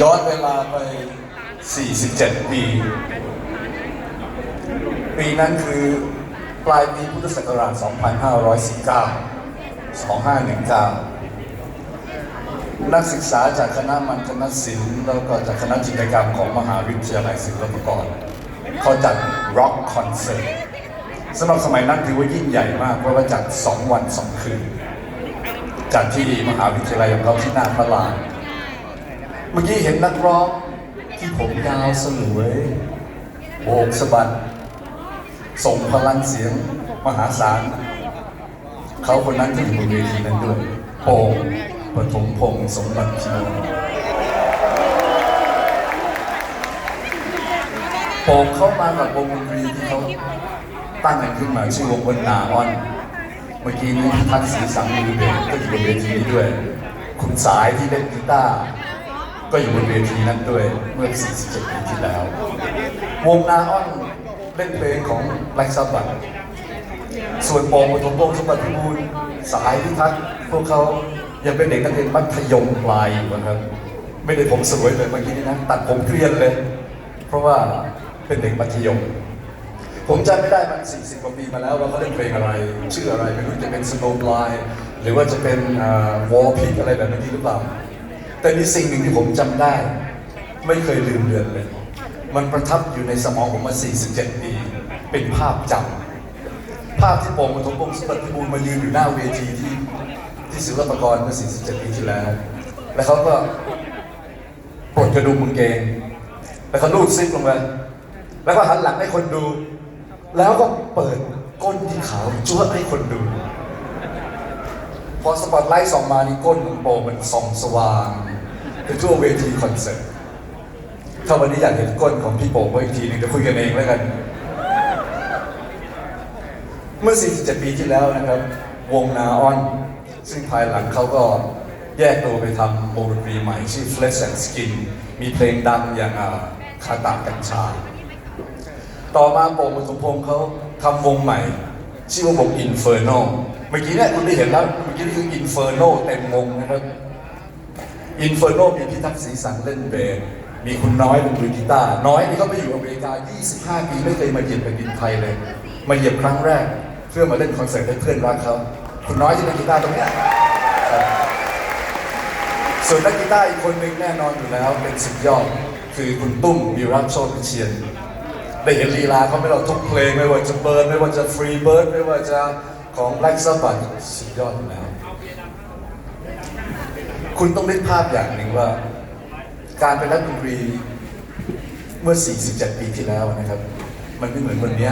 ย้อนเวลาไป 47 ปี ปีนั้นคือปลายปีพุทธศักราช 2519 2519 นักศึกษาจากคณะมันคณะศิลป์แล้วก็จากคณะจิตรกรรมของมหาวิทยาลัยศิลปากรเขาจัด Rock Concert สำหรับสมัยนั้นถือว่ายิ่งใหญ่มาก เพราะว่าจัด 2 วัน 2 คืน จัดที่มหาวิทยาลัยของเราที่หน้าพระลาน เมื่อกี้เห็นนักร้องที่ผมยาวสลวยโบกสะบัด ส่งพลังเสียงมหาศาล เขาคนนั้นที่อยู่บนเวทีนั้นด้วยโป่งปฐมพงษ์สมบัติพิโนโป่งเข้ามากับวงดนตรีที่เขาตั้งขึ้นมาชื่อวงวันนาออน เมื่อกี้นี้ทักษีสังมือเบสก็อยู่บนเวทีนี้ด้วย คุณสายที่เล่นกีตาร์ ก็อยู่บนเวทีนั้นด้วยเมื่อ 47 ปีที่แล้ว วงนาออนเล่นเพลงของแบล็กซับบัตส่วนโปองปฐมพงษ์สมบัติพิบูลสายพิทักษ์พวกเขายังเป็นเด็กนักเรียนมัธยมปลายอยู่นะครับ ไม่ได้ผมสวยเลยเมื่อกี้นี้นะ ตัดผมเกรียนเลย เพราะว่าเป็นเด็กมัธยม ผมจำไม่ได้มัน 40 กว่าปีมาแล้วว่าเขาเล่นเพลงอะไร ชื่ออะไรไม่รู้จะเป็น Snow Blind หรือว่าจะเป็นวอลพิกอะไรแบบนี้หรือเปล่า แต่มีสิ่งหนึ่งที่ผมจำได้ ไม่เคยลืมเลือนเลย มันประทับอยู่ในสมองผมมา 47 ปี เป็นภาพจำภาพที่โป่งปฐมพงสมบัติพิบูลมายืนอยู่หน้าเวทีที่ที่ศิลปากรเมื่อ 47 ปีที่แล้ว แล้วเขาก็ปลดกระดุมกางเกง แล้วเขาลูดซิปลงไปแล้วก็หันหลังให้คนดู แล้วก็เปิดก้นที่ขาวจ้วดให้คนดู พอสปอตไลท์ส่องมานี่ก้นของโปมันส่องสว่าง ไปทั่วเวทีคอนเสิร์ต ถ้าวันนี้อยากเห็นก้นของพี่โป่งไว้อีกทีหนึงจะคุยกันเองแล้วกัน เมื่อ 47 ปีที่แล้วนะครับ วงนาออน ซึ่งภายหลังเขาก็แยกตัวไปทำวงดนตรีใหม่ชื่อ Flesh and Skin มีเพลงดังอย่างคาตากัญชา ต่อมาโป่งปฐมพงษ์เขาทำวงใหม่ ชื่อว่าวง Inferno เมื่อกี้เนี่ยคุณได้เห็นแล้ว เมื่อกี้นี่คือ Inferno เต็มวงนะครับ Inferno มีพิทักษีสังเล่นเบสมีคุณน้อยเป็นมือกีตาร์น้อยนี่เขาไปอยู่อเมริกา 25 ปีไม่เคยมาเหยียบแผ่นดินไทยเลย มาเหยียบครั้งแรก เพื่อมาเล่นคอนเสิร์ตให้เพื่อนรักเขาคุณน้อยที่เล่นกีตาร์ตรงเนี้ยส่วนนักกีตาร์อีกคนหนึ่งแน่นอนอยู่แล้วเป็นสุดยอดคือคุณตุ้มวิรัตโชติเชียนได้เห็นลีลาเขาไม่เราทุกเพลงไม่ว่าจะเบิร์นไม่ว่าจะฟรีเบิร์ดไม่ว่าจะของ Black Sabbath สุดยอดอยู่แล้ว คุณต้องนึกภาพอย่างหนึ่งว่า การเป็นนักดนตรีเมื่อ 47 ปีที่แล้วนะครับ มันไม่เหมือนวันนี้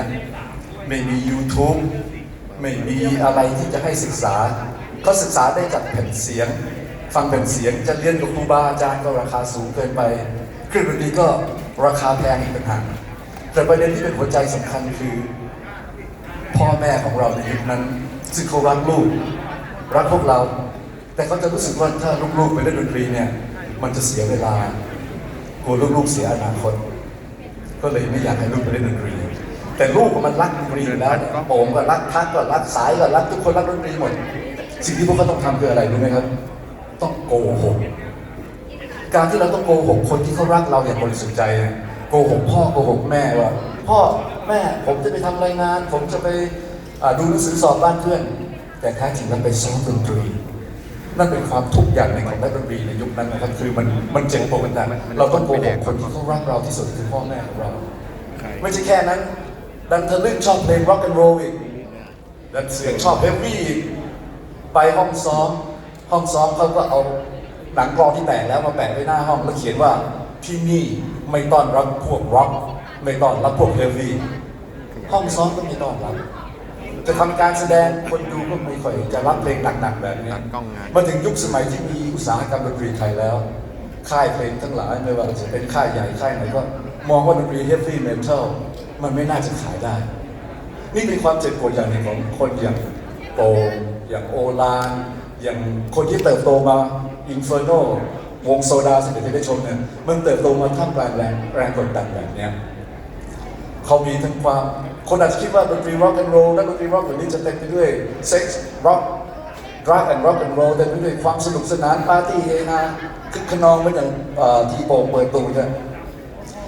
ไม่มี YouTube ไม่มีอะไรที่จะให้ศึกษาเขาศึกษาได้จากแผ่นเสียง ฟังแผ่นเสียงจะเรียนกับครูบาอาจารย์ก็ราคาสูงเกินไปเครื่องดนตรีก็ราคาแพงอีกต่างหากแต่ประเด็นที่เป็นหัวใจสำคัญคือ พ่อแม่ของเราในยุคนั้นซึ่งเขารักลูก รักพวกเรา แต่เขาจะรู้สึกว่าถ้าลูกๆไปเล่นดนตรีเนี่ย มันจะเสียเวลากลัวลูกๆเสียอนาคต ก็เลยไม่อยากให้ลูกไปเล่นดนตรี แต่ลูกมันรักดนตรีอยู่แล้วเนี่ยโป่งก็รักทักก็รักสายก็รักทุกคนรักดนตรีหมด สิ่งที่พวกเขาต้องทำคืออะไรรู้ไหมครับ ต้องโกหกการที่เราต้องโกหกคนที่เขารักเราอย่างบริสุทธิ์ใจโกหกพ่อโกหกแม่ว่าพ่อแม่ผมจะไปทำรายงาน ผมจะไปดูหนังสือสอบบ้านเพื่อน แต่แท้จริงมันไปซ้อมดนตรี นั่นเป็นความทุกข์อย่างหนึ่งของนักดนตรีในยุคนั้นนะครับ คือมันมันเจ็บปวดแต่เราต้องโกหกคนที่เขารักเราที่สุดคือพ่อแม่ของเรา ไม่ใช่แค่นั้น ดันทะลึ่งชอบเพลง rock and roll อีกดันเสียงชอบเฮฟวี่อีกไปห้องซ้อม ห้องซ้อมเขาก็เอาหนังกรองที่แตกแล้วมาแปะไว้หน้าห้องแล้วเขียนว่าที่นี่ไม่ต้อนรับพวกร็อกไม่ต้อนรับพวกเฮฟวี่ห้องซ้อมก็ไม่ต้อนรับจะทำการแสดงคนดูก็ไม่ ค่อยจะรับเพลงหนักๆแบบนี้ตัดกล้องงานมาถึงยุคสมัยที่มีอุตสาหกรรมดนตรีไทยแล้ว ค่ายเพลงทั้งหลายไม่ว่าจะเป็นค่ายใหญ่ค่ายไหนก็มองว่าดนตรีเฮฟวี่เมทัลมันไม่น่าจะขายได้ นี่เป็นความเจ็บปวดอย่างหนึ่งของคนอย่างโปงอย่างโอลาน อย่างคนที่เติบโตมาอินเฟอร์โนวงโซดาสิ่งที่ได้ชมเนี่ยมันเติบโตมาท่ามกลางแรงแรงกดดันแบบเนี้ย เขามีทั้งความ คนอาจจะคิดว่าดนตรีร็อกแอนด์โรลและดนตรีร็อกแบบนี้จะเต็มไปด้วยเซ็กซ์ร็อกรักแอนด์ร็อกแอนด์โรลเต็มไปด้วยความสนุกสนานปาร์ตี้เฮฮาคึกขนองเหมือนอย่างที่โปเปิดตัวเนี่ย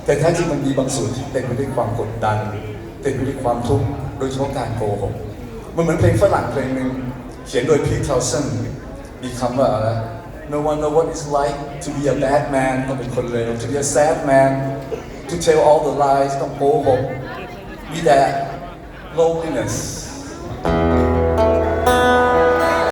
แต่แท้จริงมันมีบางส่วนที่เต็มไปด้วยความกดดัน เต็มไปด้วยความทุกข์โดยเฉพาะการโกหกมันเหมือนเพลงฝรั่งเพลงหนึ่งเขียนโดยพีทเทลสันมีคำว่าอะไร No one know what it's like to be a bad man ต้องเป็นคนเลว to be a sad man to tell all the lies ต้องโกหกมีแต่ loneliness